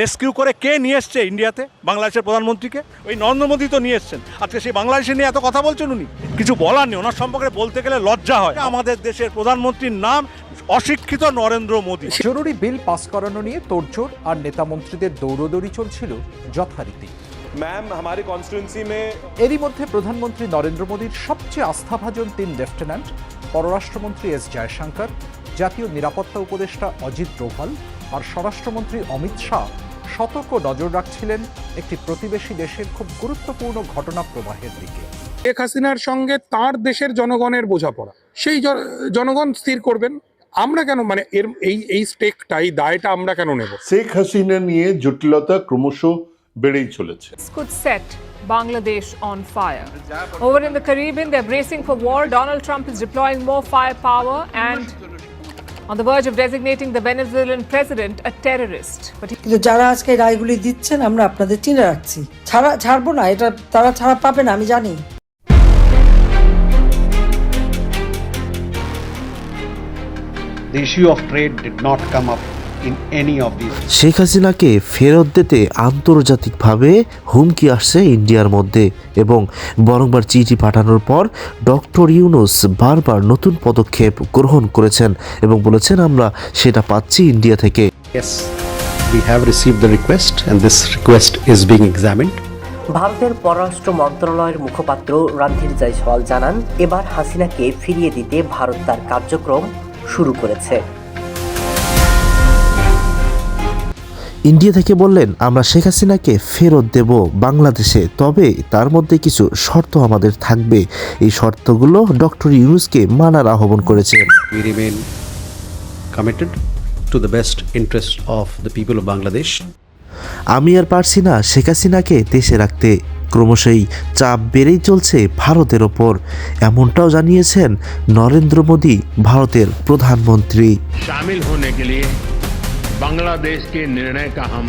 Rescue করে কে নিয়ে এসছে ইন্ডিয়াতে বাংলাদেশের প্রধানমন্ত্রীকে? ওই নরেন্দ্র মোদী তো নিয়ে এসছেন। আজকে সেই বাংলাদেশে নিয়ে এত কথা বলছেন উনি? কিছু বলার নেই ওনার সম্পর্কে বলতে গেলে লজ্জা হয়। আমাদের দেশের প্রধানমন্ত্রীর নাম অশিক্ষিত নরেন্দ্র মোদী। জরুরি বিল পাস করানো নিয়ে তোড়জোড় আর নেতা মন্ত্রীদের দৌড়দৌড়ি চলছিল যথারীতি। ম্যাম আমাদের কনস্টিটুয়েন্সি মে এরই মধ্যে প্রধানমন্ত্রী নরেন্দ্র মোদীর সবচেয়ে আস্থাভাজন তিন লেফটেন্যান্ট পররাষ্ট্রমন্ত্রী এস জয়শঙ্কর জাতীয় নিরাপত্তা উপদেষ্টা অজিত ডোভাল আর স্বরাষ্ট্রমন্ত্রী অমিত শাহ সতর্ক নজর রাখছিলেন একটি প্রতিবেশী দেশের খুব গুরুত্বপূর্ণ ঘটনা প্রবাহের দিকে শেখ হাসিনার সঙ্গে তার দেশের জনগণের বোঝাপড়া সেই জনগণ স্থির করবেন আমরা কেন মানে এর এই এই স্টেকটা এই দায়টা আমরা কেন নেব শেখ হাসিনা নিয়ে জটিলতা ক্রমশ বেড়েই চলেছে could set Bangladesh on fire. Over in the Caribbean, they're bracing for war. Donald Trump is deploying more firepower and on the verge of designating the Venezuelan president a terrorist. But he কিন্তু যারা আজকে রায়গুলি দিচ্ছেন আমরা আপনাদের চিনে রাখছি ছাড়া ছাড়বো না এটা তারা ছাড়া পাবে না আমি জানি The issue of trade did not come up in any of these. Sheikh হাসিনাকে ফেরত দিতে আন্তর্জাতিকভাবে হুমকি আসছে ইন্ডিয়ার মধ্যে এবং বরংবার চিঠি পাঠানোর পর ডক্টর ইউনুস বারবার নতুন পদক্ষেপ গ্রহণ করেছেন এবং বলেছেন আমরা সেটা পাচ্ছি ইন্ডিয়া থেকে Yes, we have received the request, and this request is being examined. ভারতের পররাষ্ট্র মন্ত্রণালয়ের মুখপাত্র রণধীর জয়সওয়াল জানান এবার হাসিনাকে ফিরিয়ে দিতে ভারত তার কার্যক্রম শুরু করেছে ইন্ডিয়া থেকে বললেন আমরা শেখ হাসিনাকে ফেরত দেব বাংলাদেশে তবে তার মধ্যে কিছু শর্ত আমাদের থাকবে। এই শর্তগুলো ডক্টর ইউনুসকে মানার আহ্বান করেছেন। আমি আর পারছি না শেখ হাসিনাকে দেশে রাখতে। ক্রমশই চাপ বেড়েই চলছে ভারতের ওপর। এমনটাও জানিয়েছেন নরেন্দ্র মোদী ভারতের প্রধানমন্ত্রী। শামিল কে লিয়ে বাংলাদেশ কে নির্ণয় কা হাম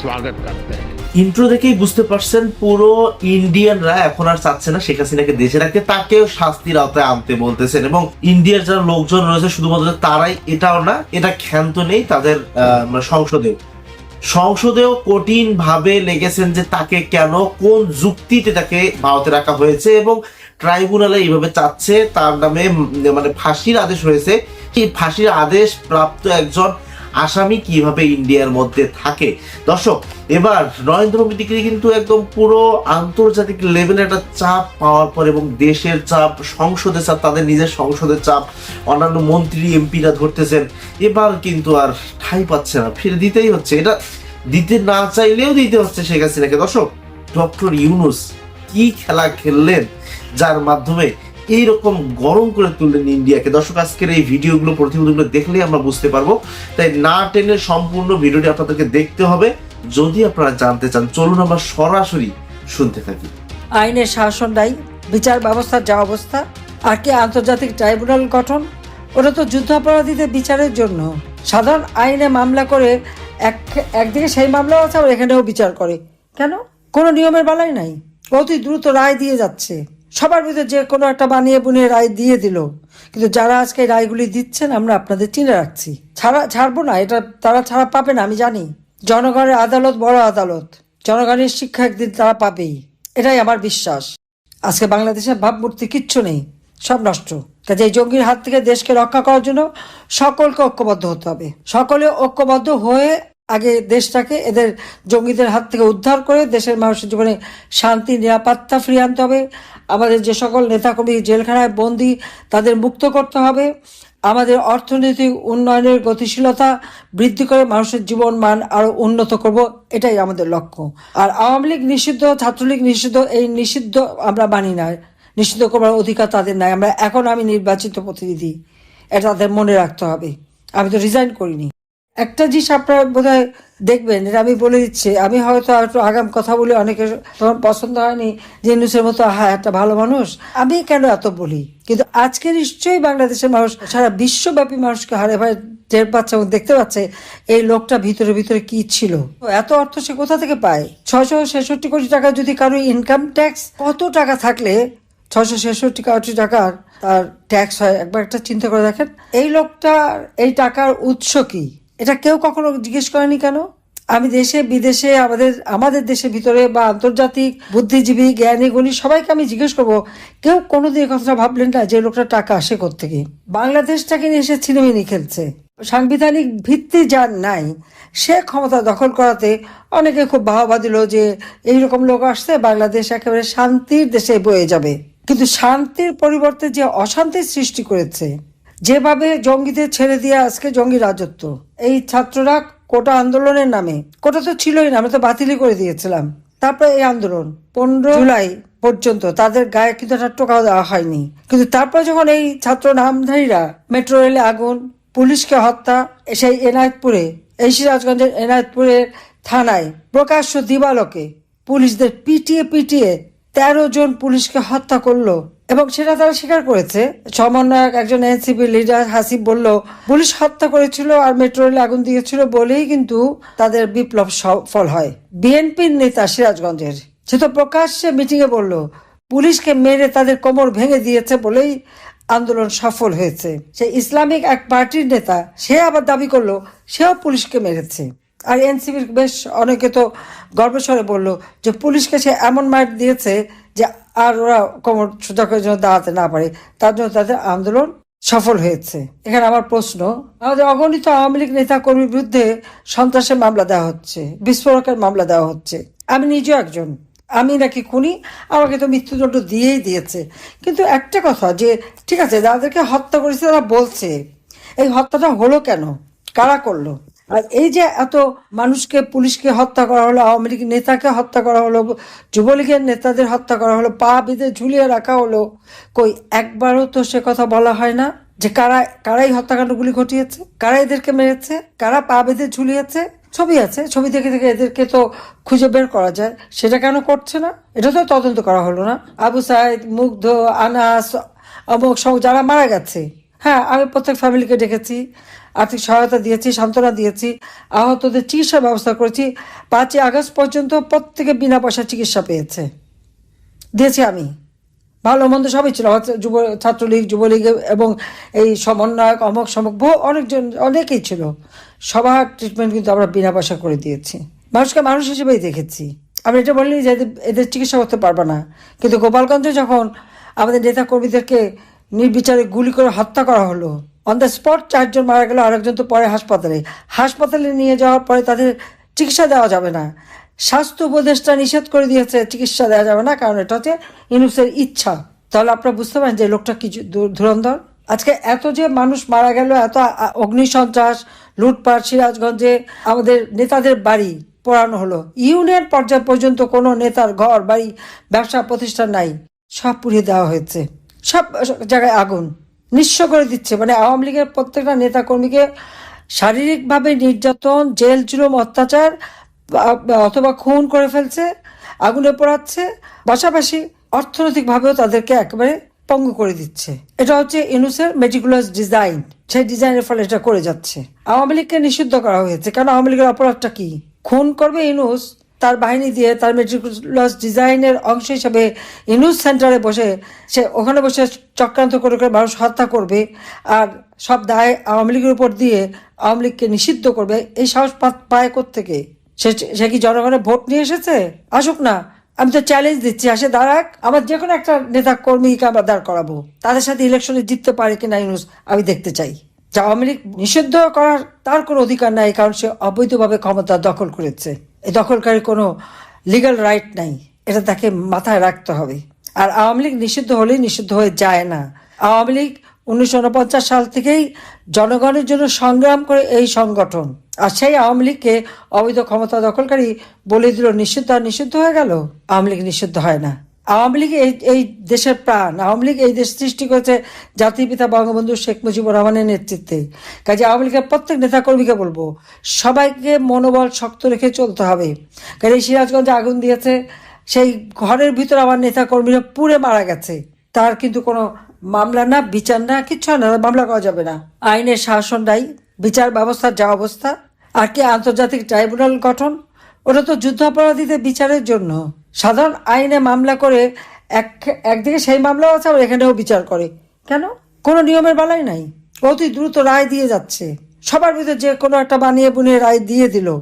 স্বাগত করতে ইন্ট্রো দেখেই বুঝতে পারছেন, পুরো ইন্ডিয়ানরা এখন আর চাচ্ছে না শেখ হাসিনাকে দেশে রাখতে, তাকেও শাস্তির আওতায় আনতে বলতেছেন। এবং ইন্ডিয়ার যারা লোকজন রয়েছে, শুধুমাত্র তারাই এটাও না, এটা ক্ষান্ত নেই তাদের সংসদে মানে সংসদেও। কঠিন ভাবে লেগেছেন যে তাকে কেন, কোন যুক্তিতে তাকে ভারতে রাখা হয়েছে এবং ট্রাইব্যুনালে এইভাবে চাচ্ছে, তার নামে মানে ফাঁসির আদেশ হয়েছে কি ফাঁসির আদেশ প্রাপ্ত একজন আসামি কীভাবে ইন্ডিয়ার মধ্যে থাকে? দর্শক, এবার নরেন্দ্র মোদীকে কিন্তু একদম পুরো আন্তর্জাতিক লেভেলে একটা চাপ পাওয়ার পর এবং দেশের চাপ, সংসদের চাপ, তাদের নিজের সংসদের চাপ, অন্যান্য মন্ত্রী, এমপিরা ধরতেছেন, এবার কিন্তু আর ঠাই পাচ্ছে না। ফিরে দিতেই হচ্ছে। এটা দিতে না চাইলেও দিতে হচ্ছে শেখ হাসিনাকে। দর্শক, ডক্টর ইউনুস কি খেলা খেললেন? যার মাধ্যমে এইরকম গরম করে তুললেন ইন্ডিয়াকে। দর্শক, আজকের এই ভিডিওগুলো, প্রতিবেদনগুলো দেখলেই আমরা বুঝতে পারব। তাই না টেনে সম্পূর্ণ ভিডিওটি আপনাদেরকে দেখতে হবে। যদি আপনারা জানতে চান, চলুন আমরা সরাসরি শুনতে থাকি। আইনের শাসন নাই, বিচার ব্যবস্থার যা অবস্থা, আর কি আন্তর্জাতিক ট্রাইব্যুনাল গঠন, ওটা তো যুদ্ধাপরাধীদের বিচারের জন্য। সাধারণ আইনে মামলা করে এক একদিকে সেই মামলাও আছে, আবার এখানেও বিচার করে। কেন? কোনো নিয়মের বালাই নাই। অতি দ্রুত রায় দিয়ে যাচ্ছে। সবার ভিতরে যে কোনো একটা বানিয়ে বুনিয়ে রায় দিয়ে দিল। কিন্তু যারা আজকে রায়গুলি দিচ্ছেন, আমরা আপনাদের চিনে রাখছি। ছাড়া, ছাড়বো না, এটা তারা ছাড়া পাবে না, আমি জানি। জনগণের আদালত বড় আদালত। জনগণের শিক্ষা একদিন তারা পাবেই। এটাই আমার বিশ্বাস। আজকে বাংলাদেশের ভাবমূর্তি কিচ্ছু নেই, সব নষ্ট। কাজে এই জঙ্গির হাত থেকে দেশকে রক্ষা করার জন্য সকলকে ঐক্যবদ্ধ হতে হবে। সকলে ঐক্যবদ্ধ হয়ে আগে দেশটাকে এদের জঙ্গিদের হাত থেকে উদ্ধার করে দেশের মানুষের জীবনে শান্তি, নিরাপত্তা ফিরিয়ে আনতে হবে। আমাদের যে সকল নেতাকর্মী জেলখানায় বন্দি, তাদের মুক্ত করতে হবে। আমাদের অর্থনৈতিক উন্নয়নের গতিশীলতা বৃদ্ধি করে মানুষের জীবন মান আরও উন্নত করব, এটাই আমাদের লক্ষ্য। আর আওয়ামী লীগ নিষিদ্ধ, ছাত্রলীগ নিষিদ্ধ, এই নিষিদ্ধ আমরা মানি না। নিষিদ্ধ করবার অধিকার তাদের নাই। আমরা এখন আমি নির্বাচিত প্রতিনিধি। এটা তাদের মনে রাখতে হবে। আমি তো রিজাইন করিনি। একটা জিনিস আপনারা বোধহয় দেখবেন এটা আমি বলে দিচ্ছি। আমি হয়তো একটু আগাম কথা বলি অনেকের তখন পছন্দ হয়নি, যে ইউনুসের মতো হ্যাঁ একটা ভালো মানুষ। আমি কেন এত বলি? কিন্তু আজকে নিশ্চয়ই বাংলাদেশের মানুষ, সারা বিশ্বব্যাপী মানুষকে হারে ভাই, টের পাচ্ছে এবং দেখতে পাচ্ছে, এই লোকটা ভিতরে ভিতরে কি ছিল? এত অর্থ সে কোথা থেকে পায়? ছয়শো ছেষট্টি কোটি টাকা যদি কারও ইনকাম ট্যাক্স কত টাকা থাকলে ছয়শো ছেষট্টি কোটি টাকার তার ট্যাক্স হয়? একবার একটা চিন্তা করে দেখেন। এই লোকটার, এই টাকার উৎস কি? এটা কেউ কখনো জিজ্ঞেস করেনি কেন? আমি দেশে, বিদেশে, আমাদের আমাদের দেশের ভিতরে বা আন্তর্জাতিক বুদ্ধিজীবী, জ্ঞানী, গুণী সবাইকে আমি জিজ্ঞেস করব, কেউ কোনোদিন এই কথাটা ভাবলেন না যে লোকটা টাকা আসে থেকে বাংলাদেশটাকে নিয়ে এসে ছিনিমিনি খেলছে। সাংবিধানিক ভিত্তি যার নাই, সে ক্ষমতা দখল করাতে অনেকে খুব বাহবা দিল যে এইরকম লোক আসছে, বাংলাদেশ একেবারে শান্তির দেশে বয়ে যাবে। কিন্তু শান্তির পরিবর্তে যে অশান্তির সৃষ্টি করেছে যেভাবে জঙ্গিদের ছেড়ে দিয়ে আজকে জঙ্গি রাজত্ব, এই ছাত্ররা কোটা আন্দোলনের নামে, কোটা তো ছিলই না, আমরা তো বাতিলই করে দিয়েছিলাম। তারপরে এই আন্দোলন, পনেরো জুলাই পর্যন্ত তাদের গায়ে কিন্তু একটা টোকাও দেওয়া হয়নি। কিন্তু তারপরে যখন এই ছাত্র নামধারীরা মেট্রো রেলে আগুন, পুলিশকে হত্যা, সেই এনায়তপুরে এই সিরাজগঞ্জের এনায়তপুরের থানায় প্রকাশ্য দিবালোকে পুলিশদের পিটিয়ে পিটিয়ে তেরো জন পুলিশকে হত্যা করল এবং সেটা তারা স্বীকার করেছে। সমন্বয়ক একজন এনসিপি লিডার হাসিব বলল, পুলিশ হত্যা করেছিল আর মেট্রো রেলে আগুন দিয়েছিল বলেই কিন্তু তাদের বিপ্লব সফল হয়। বিএনপির নেতা সিরাজগঞ্জের। সে তো প্রকাশ্যে মিটিং এ বলল, পুলিশকে মেরে তাদের কোমর ভেঙে দিয়েছে বলেই আন্দোলন সফল হয়েছে। সে ইসলামিক এক পার্টির নেতা, সে আবার দাবি করল, সেও পুলিশকে মেরেছে। আর এনসিবির বেশ অনেকে তো গর্বস্বরে বলল যে পুলিশকে সে এমন মার দিয়েছে যে আর ওরা কোমর সোজা করে দাঁড়াতে না পারে। তার জন্য তাদের আন্দোলন সফল হয়েছে। এখানে আমার প্রশ্ন, আমাদের অগণিত আওয়ামী লীগ নেতা কর্মীর বিরুদ্ধে সন্ত্রাসের মামলা দেওয়া হচ্ছে, বিস্ফোরকের মামলা দেওয়া হচ্ছে। আমি নিজেও একজন। আমি নাকি খুনি? আমাকে তো মৃত্যুদণ্ড দিয়েই দিয়েছে। কিন্তু একটা কথা যে, ঠিক আছে, যাদেরকে হত্যা করেছে তারা বলছে, এই হত্যাটা হলো কেন? কারা করল? আর এই যে এত মানুষকে, পুলিশকে হত্যা করা হলো, আওয়ামী লীগ নেতাকে হত্যা করা হলো, যুবলীগের নেতাদের হত্যা করা হলো, পা বেঁধে ঝুলিয়ে রাখা হলো, কই একবারও তো সে কথা বলা হয় না যে কারা, কারাই হত্যাকাণ্ডগুলি ঘটিয়েছে? কারা এদেরকে মেরেছে? কারা পা বেঁধে ঝুলিয়েছে? ছবি আছে, ছবি দেখে দেখে এদেরকে তো খুঁজে বের করা যায়। সেটা কেন করছে না? এটা তো তদন্ত করা হলো না। আবু সাইদ, মুগ্ধ, আনাস অমুক সব যারা মারা গেছে। হ্যাঁ আমি প্রত্যেক ফ্যামিলিকে ডেকেছি। আর্থিক সহায়তা দিয়েছি, সান্ত্বনা দিয়েছি, আহতদের চিকিৎসার ব্যবস্থা করেছি। পাঁচই আগস্ট পর্যন্ত প্রত্যেকে বিনা পয়সা চিকিৎসা পেয়েছে। দিয়েছি আমি। ভালো মন্দ সবই ছিল। যুব, ছাত্রলীগ, যুবলীগ এবং এই সমন্বয়ক, অমক, সমক, বহু অনেকজন, অনেকেই ছিল। সবার ট্রিটমেন্ট কিন্তু আমরা বিনা পয়সা করে দিয়েছি। মানুষকে মানুষ হিসেবেই দেখেছি। আমি এটা বলিনি যে এদের- চিকিৎসা করতে পারব না। কিন্তু গোপালগঞ্জে যখন আমাদের নেতা কর্মীদেরকে নির্বিচারে গুলি করে হত্যা করা হলো অন দ্য স্পট চারজন মারা গেল, আরেকজন তো পরে হাসপাতালে। হাসপাতালে নিয়ে যাওয়ার পরে তাদের চিকিৎসা দেওয়া যাবে না। স্বাস্থ্য উপদেষ্টা নিষেধ করে দিয়েছে, চিকিৎসা দেওয়া যাবে না, কারণ এটা হচ্ছে ইনুসের ইচ্ছা। তাহলে আপনারা বুঝতে পারেন যে লোকটা কি ধুরন্ধর? আজকে এত যে মানুষ মারা গেল, এত অগ্নিসন্ত্রাস, লুটপাট, সিরাজগঞ্জে আমাদের নেতাদের বাড়ি পোড়ানো হলো। ইউনিয়ন পর্যায় পর্যন্ত কোনো নেতার ঘর, বাড়ি, ব্যবসা, প্রতিষ্ঠান নাই। সব পুড়িয়ে দেওয়া হয়েছে। সব জায়গায় আগুন। নিঃস্ব করে দিচ্ছে। মানে আওয়ামী লীগের প্রত্যেকটা নেতা কর্মীকে শারীরিকভাবে নির্যাতন, জেল, জুলুম, অত্যাচার অথবা খুন করে ফেলছে, আগুনে পোড়াচ্ছে, পাশাপাশি অর্থনৈতিকভাবেও তাদেরকে একেবারে পঙ্গু করে দিচ্ছে। এটা হচ্ছে ইনুসের মেটিকুলাস ডিজাইন সেই ডিজাইনের ফলে এটা করে যাচ্ছে। আওয়ামী লীগকে নিষিদ্ধ করা হয়েছে। কারণ আওয়ামী লীগের অপরাধটা কি? খুন করবে ইনুস তার বাহিনী দিয়ে তার মেট্রিকুলাস ডিজাইনের অংশ হিসেবে ইনুস সেন্টারে বসে সে, ওখানে বসে চক্রান্ত করে করে মানুষ হত্যা করবে আর সব দায় আওয়ামী লীগের উপর দিয়ে আওয়ামী লীগকে নিষিদ্ধ করবে। এই সাহস পায় থেকে সে সে কি জনগণের ভোট নিয়ে এসেছে? আসুক না, আমি তো চ্যালেঞ্জ দিচ্ছি, আসে দাঁড়াক, আমার যে কোনো একটা নেতা কর্মীকে আমরা দাঁড় করাবো। তাদের সাথে ইলেকশনে জিততে পারে কিনা ইউনুস আমি দেখতে চাই। যা আওয়ামী লীগ নিষিদ্ধ করার, তার কোনো অধিকার নাই, কারণ সে অবৈধভাবে ক্ষমতা দখল করেছে। দখলকারী কোনো লিগাল রাইট নাই। এটা তাকে মাথায় রাখতে হবে। আর আওয়ামী লীগ নিষিদ্ধ হলেই নিষিদ্ধ হয়ে যায় না। আওয়ামী লীগ উনিশশো উনপঞ্চাশ সাল থেকেই জনগণের জন্য সংগ্রাম করে এই সংগঠন। আর সেই আওয়ামী লীগকে অবৈধ ক্ষমতা দখলকারী বলে দিল, নিষিদ্ধ আর নিষিদ্ধ হয়ে গেল? আওয়ামী লীগ নিষিদ্ধ হয় না। আওয়ামী লীগ এই এই দেশের প্রাণ, আওয়ামী লীগ এই দেশ সৃষ্টি করেছে জাতির পিতা বঙ্গবন্ধু শেখ মুজিবুর রহমানের নেতৃত্বে। কাজে আওয়ামী লীগের প্রত্যেক নেতাকর্মীকে বলব, সবাইকে মনোবল শক্ত রেখে চলতে হবে। কাজে সিরাজগঞ্জে আগুন দিয়েছে, সেই ঘরের ভিতর আমার নেতাকর্মীরা পুড়ে মারা গেছে। তার কিন্তু কোনো মামলা না, বিচার না, কিচ্ছু না মামলা করা যাবে না। আইনের শাসন নাই, বিচার ব্যবস্থার যা অবস্থা। আর কি আন্তর্জাতিক ট্রাইব্যুনাল গঠন, ওটা তো যুদ্ধাপরাধীদের বিচারের জন্য। সাধারণ আইনে মামলা করে এক একদিকে সেই মামলাও আছে আবার এখানেও বিচার করে। কেন? কোনো নিয়মের বালাই নাই। অতি দ্রুত রায় দিয়ে যাচ্ছে। সবার ভিতরে যে কোনো একটা বানিয়ে বুনিয়ে রায় দিয়ে দিল।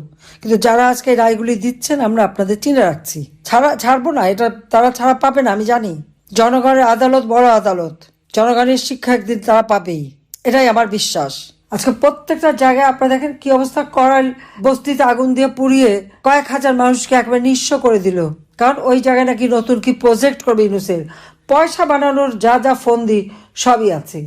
কিন্তু যারা আজকে রায়গুলি দিচ্ছেন আমরা আপনাদের চিনে রাখছি। ছাড়া ছাড়বো না এটা তারা ছাড়া পাবে না আমি জানি। জনগণের আদালত বড় আদালত। জনগণের শিক্ষা একদিন তারা পাবেই। এটাই আমার বিশ্বাস। আজকে প্রত্যেকটা জায়গায় আপনারা দেখেন কি অবস্থা করাল বস্তিতে আগুন দিয়ে পুড়িয়ে কয়েক হাজার মানুষকে একবার নিঃস্ব করে দিল। কারণ ওই জায়গায় নাকি নতুন কি প্রজেক্ট করবে ইউনুসের। পয়সা বানানোর যা যা ফন্দি সবই আছে।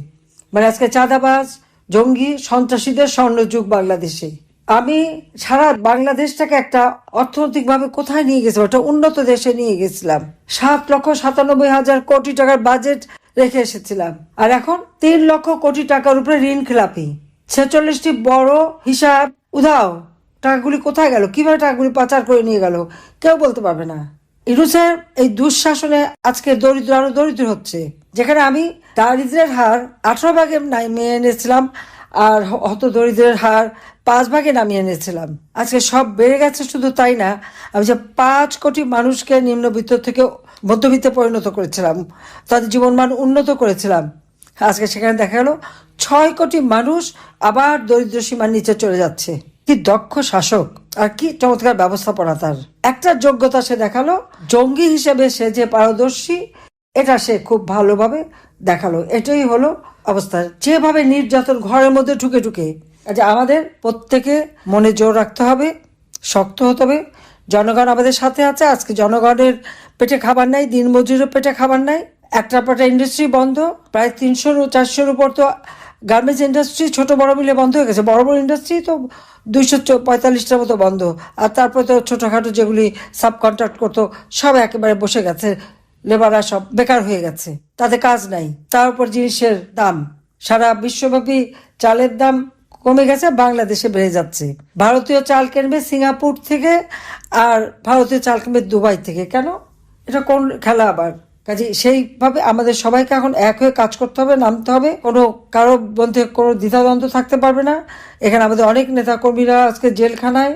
মানে আজকে চাঁদাবাজ, জঙ্গি, সন্ত্রাসীদের স্বর্ণযুগ বাংলাদেশে। আমি সারা বাংলাদেশটাকে একটা অর্থনৈতিকভাবে কোথায় নিয়ে গেছিলাম? একটা উন্নত দেশে নিয়ে গেছিলাম। সাত লক্ষ সাতানব্বই হাজার কোটি টাকার বাজেট রেখে এসেছিলাম। আর এখন তিন লক্ষ কোটি টাকার উপরে ঋণ খেলাপি। ছেচল্লিশটি বড় হিসাব উধাও। টাকাগুলি কোথায় গেল? কীভাবে টাকাগুলি পাচার করে নিয়ে গেল? কেউ বলতে পারবে না। ইউনুসের এই দুঃশাসনে আজকে দরিদ্র আরও দরিদ্র হচ্ছে। যেখানে আমি দারিদ্রের হার আঠারো ভাগে নামিয়ে এনেছিলাম আর হত দরিদ্রের হার পাঁচ ভাগে নামিয়ে এনেছিলাম। আজকে সব বেড়ে গেছে শুধু তাই না, আমি যে পাঁচ কোটি মানুষকে নিম্নবিত্ত থেকে মধ্যবিত্তে পরিণত করেছিলাম, তাদের জীবনমান উন্নত করেছিলাম আজকে সেখানে দেখা গেল ছয় কোটি মানুষ আবার দরিদ্র সীমার নিচে চলে যাচ্ছে। কি দক্ষ শাসক আর কি চমৎকার ব্যবস্থাপনা তার। একটা যোগ্যতা সে দেখাল, জঙ্গি হিসেবে সে যে পারদর্শী, এটা সে খুব ভালোভাবে দেখাল। এটাই হলো অবস্থা। যেভাবে নির্যাতন ঘরের মধ্যে ঢুকে ঢুকে যে আমাদের প্রত্যেকে মনে জোর রাখতে হবে, শক্ত হতে হবে। জনগণ আমাদের সাথে আছে, আজকে জনগণের পেটে খাবার নাই, দিনমজুরের পেটে খাবার নাই। একটা পাটা ইন্ডাস্ট্রি বন্ধ, প্রায় তিনশোর চারশোর উপর তো গার্মেন্টস ইন্ডাস্ট্রি ছোট বড় মিলে বন্ধ হয়ে গেছে। বড় বড় ইন্ডাস্ট্রি তো দুইশো পঁয়তাল্লিশটার মতো বন্ধ। আর তারপরে তো ছোটোখাটো যেগুলি সাব কন্ট্রাক্ট করতো, সব একেবারে বসে গেছে। লেবাররা সব বেকার হয়ে গেছে। তাতে কাজ নাই। তার উপর জিনিসের দাম। সারা বিশ্বব্যাপী চালের দাম কমে গেছে, বাংলাদেশে বেড়ে যাচ্ছে। ভারতীয় চাল কিনবে সিঙ্গাপুর থেকে আর ভারতীয় চাল কিনবে দুবাই থেকে। কেন? এটা কোন খেলা আবার? কাজে সেইভাবে আমাদের সবাইকে এখন এক হয়ে কাজ করতে হবে, নামতে হবে। কোনো কারও মধ্যে কোনো দ্বিধাদ্বন্দ্ব থাকতে পারবে না। এখানে আমাদের অনেক নেতাকর্মীরা আজকে জেলখানায়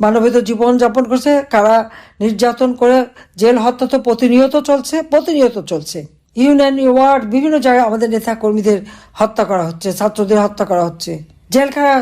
মানবিত জীবন যাপন করছে। কারা নির্যাতন করে জেল হত্যা তো প্রতিনিয়ত চলছে প্রতিনিয়ত চলছে। ইউনিয়ন ওয়ার্ড বিভিন্ন জায়গায় আমাদের নেতা কর্মীদের হত্যা করা হচ্ছে, ছাত্রদের হত্যা করা হচ্ছে জেলখানা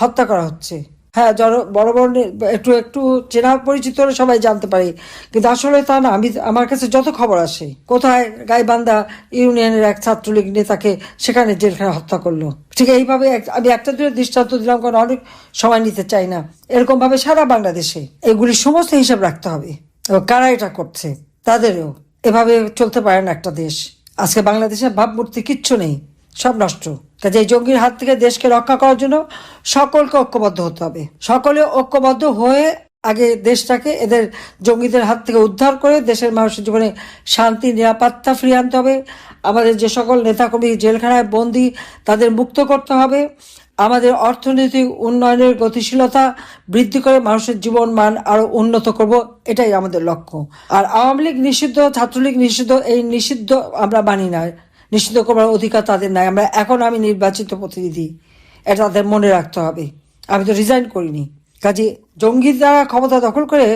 হত্যা করা হচ্ছে। হ্যাঁ জন- বড় বড় একটু একটু চেনা পরিচিত হলে সবাই জানতে পারে। কিন্তু আসলে তা না, আমি, আমার কাছে যত খবর আসে, কোথায় গাইবান্ধা ইউনিয়নের এক ছাত্রলীগ নেতাকে সেখানে জেলখানা হত্যা করল? ঠিক এইভাবে আমি একটা দূরে দৃষ্টান্ত দিলাম, কারণ অনেক সময় নিতে চাই না। এরকম ভাবে সারা বাংলাদেশে এগুলি সমস্ত হিসাব রাখতে হবে। এবং কারা এটা করছে? তাদেরও। এভাবে চলতে পারে না একটা দেশ। আজকে বাংলাদেশের ভাবমূর্তি কিচ্ছু নেই। সব নষ্ট। কাজে এই জঙ্গির হাত থেকে দেশকে রক্ষা করার জন্য সকলকে ঐক্যবদ্ধ হতে হবে। সকলে ঐক্যবদ্ধ হয়ে আগে দেশটাকে এদের জঙ্গিদের হাত থেকে উদ্ধার করে দেশের মানুষের জীবনে শান্তি, নিরাপত্তা ফিরিয়ে আনতে হবে। আমাদের যে সকল নেতাকর্মী জেলখানায় বন্দি, তাদের মুক্ত করতে হবে। আমাদের অর্থনৈতিক উন্নয়নের গতিশীলতা বৃদ্ধি করে মানুষের জীবন মান আরও উন্নত করব, এটাই আমাদের লক্ষ্য। আর আওয়ামী লীগ নিষিদ্ধ, ছাত্রলীগ নিষিদ্ধ, এই নিষিদ্ধ আমরা মানি না। নিষিদ্ধ করার অধিকার তাদের নাই। আমরা এখন আমি নির্বাচিত প্রতিনিধি। এটা তাদের মনে রাখতে হবে। আমি তো রিজাইন করিনি। কাজে জঙ্গি দ্বারা ক্ষমতা দখল করে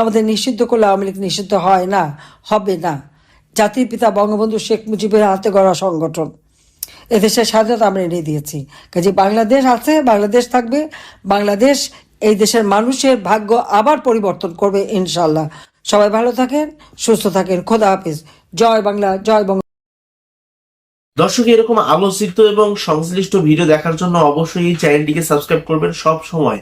আমাদের নিষিদ্ধ করলে আওয়ামী লীগ নিষিদ্ধ হয় না, হবে না। জাতির পিতা বঙ্গবন্ধু শেখ মুজিবের হাতে গড়া সংগঠন। এদেশের স্বাধীনতা আমরা এনে দিয়েছি। কাজে বাংলাদেশ আছে, বাংলাদেশ থাকবে। বাংলাদেশ এই দেশের মানুষের ভাগ্য আবার পরিবর্তন করবে ইনশাল্লাহ সবাই ভালো থাকেন, সুস্থ থাকেন। খোদা হাফিজ। জয় বাংলা, জয় বঙ্গ দর্শক, এরকম আলোচিত এবং সংশ্লিষ্ট ভিডিও দেখার জন্য অবশ্যই এই চ্যানেলটিকে সাবস্ক্রাইব করবেন সব সময়।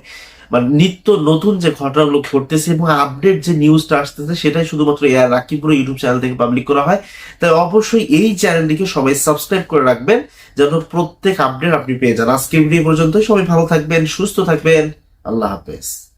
মানে নিত্য নতুন যে ঘটনাগুলো ঘটতেছে এবং আপডেট যে নিউজটা আসতেছে, সেটাই শুধুমাত্র এয়ার রাকিপুর ইউটিউব চ্যানেল থেকে পাবলিক করা হয়। তাই অবশ্যই এই চ্যানেলটিকে সবাই সাবস্ক্রাইব করে রাখবেন, যেন প্রত্যেক আপডেট আপনি পেয়ে যান। আজকে ভিডিও পর্যন্ত সবাই ভালো থাকবেন, সুস্থ থাকবেন। আল্লাহ হাফেজ।